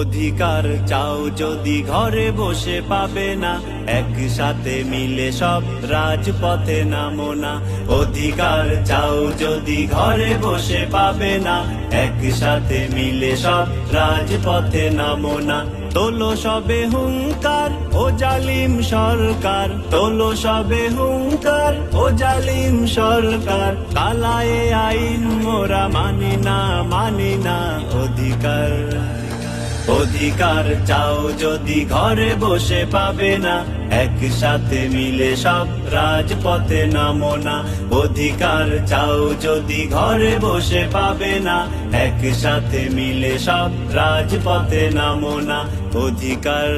অধিকার চাও যদি ঘরে বসে পাবে না, একসাথে মিলে সব রাজপথে নামো না। অধিকার চাও যদি ঘরে বসে পাবে না, একসাথে মিলে সব রাজপথে নামো না। তোলো সবে হুঙ্কার, ও জালিম সরকার। তোলো সবে হুঙ্কার, ও জালিম সরকার। কালায়ে আইন মোরা মানি না মানি না অধিকার। অধিকার চাও যদি ঘরে বসে পাবে না, একসাথে মিলে সব রাজপথে নামো না। অধিকার চাও যদি ঘরে বসে পাবে না, একসাথে মিলে সব রাজপথে নামো না। অধিকার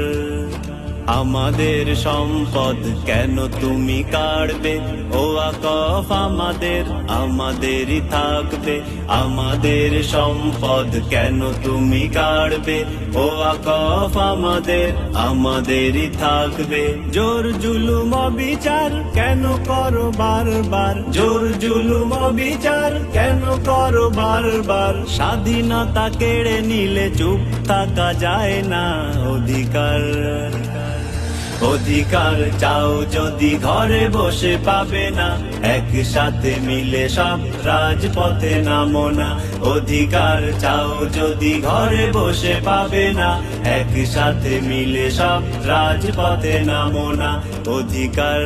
আমাদের সম্পদ কেন তুমি কাড়বে ও আকফ আমাদের, আমাদেরই থাকবে। আমাদের সম্পদ কেন তুমি কাড়বে ও আকফ আমাদের, আমাদেরই থাকবে। জোর জুলুম বিচার কেন করো বারবার? জোর জুলুম বিচার কেন করো বারবার? স্বাধীনতা কেড়ে নিলে চুপ থাকা যায় না অধিকার। অধিকার চাও যদি ঘরে বসে পাবে না, একসাথে মিলে সব রাজপথে নামো না। অধিকার চাও যদি ঘরে বসে পাবে না, একসাথে মিলে সব রাজপথে নামো না। অধিকার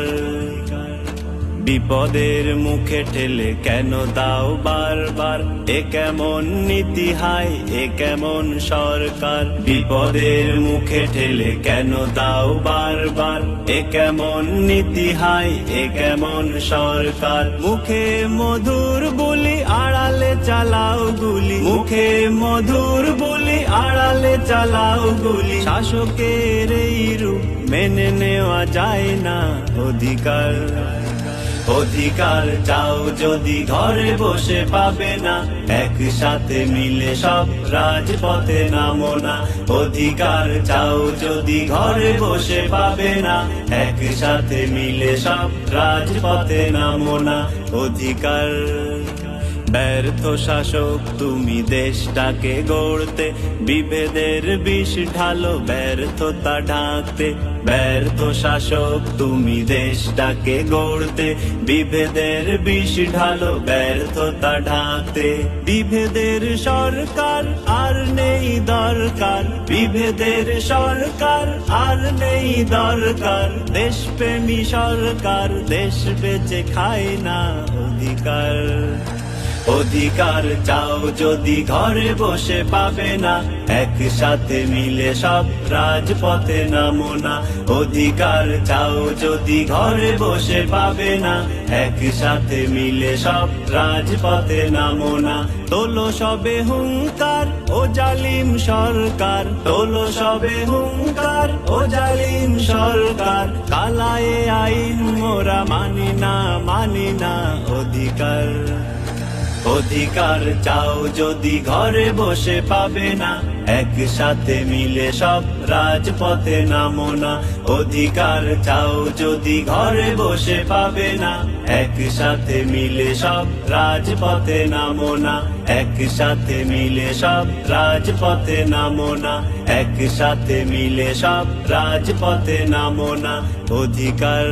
বিপদের মুখে ঠেলে কেন দাও বারবার? এ কেমন নীতি হাই এ কেমন সরকার? বিপদের মুখে ঠেলে কেন দাও বারবার? এ কেমন নীতি হাই এ কেমন সরকার? মুখে মধুর বলি আড়ালে চালাও গুলি। মুখে মধুর বলি আড়ালে চালাও গুলি। শাসকের এই রূপ মেনে নেওয়া যায় না অধিকার। অধিকার চাও যদি ঘরে বসে পাবে না, একসাথে মিলে সব রাজপথে নামো না। অধিকার চাও যদি ঘরে বসে পাবে না, একসাথে মিলে সব রাজপথে নামো না। অধিকার ব্যর্থ শাসক, তুমি দেশটাকে গড়তে, বিভেদের বিষ ঢালো, ব্যর্থতা ঢাকতে। ব্যর্থ শাসক, তুমি দেশটাকে গড়তে, বিভেদের বিষ ঢালো, ব্যর্থতা ঢাকতে। বিভেদের সরকার আর নেই দরকার, বিভেদের সরকার আর নেই দরকার। দেশপ্রেমী সরকার, দেশ বেঁচে খায় না অধিকার। অধিকার চাও যদি ঘরে বসে পাবে না, একসাথে মিলে সব রাজপথে নামো না। অধিকার চাও যদি ঘরে বসে পাবে না, একসাথে মিলে সব রাজপথে নামো না। তোলো সবে হুঙ্কার, ও জালিম সরকার। তোলো সবে হুঙ্কার, ও জালিম সরকার। কালায়ে আইন মোরা মানি না মানি না অধিকার। অধিকার চাও যদি ঘরে বসে পাবে না। একসাথে মিলে সব রাজপথে নামো না। অধিকার চাও যদি ঘরে বসে পাবে না। একসাথে মিলে সব রাজপথে নামো না। একসাথে মিলে সব রাজপথে নামো না। একসাথে মিলে সব রাজপথে নামো না। অধিকার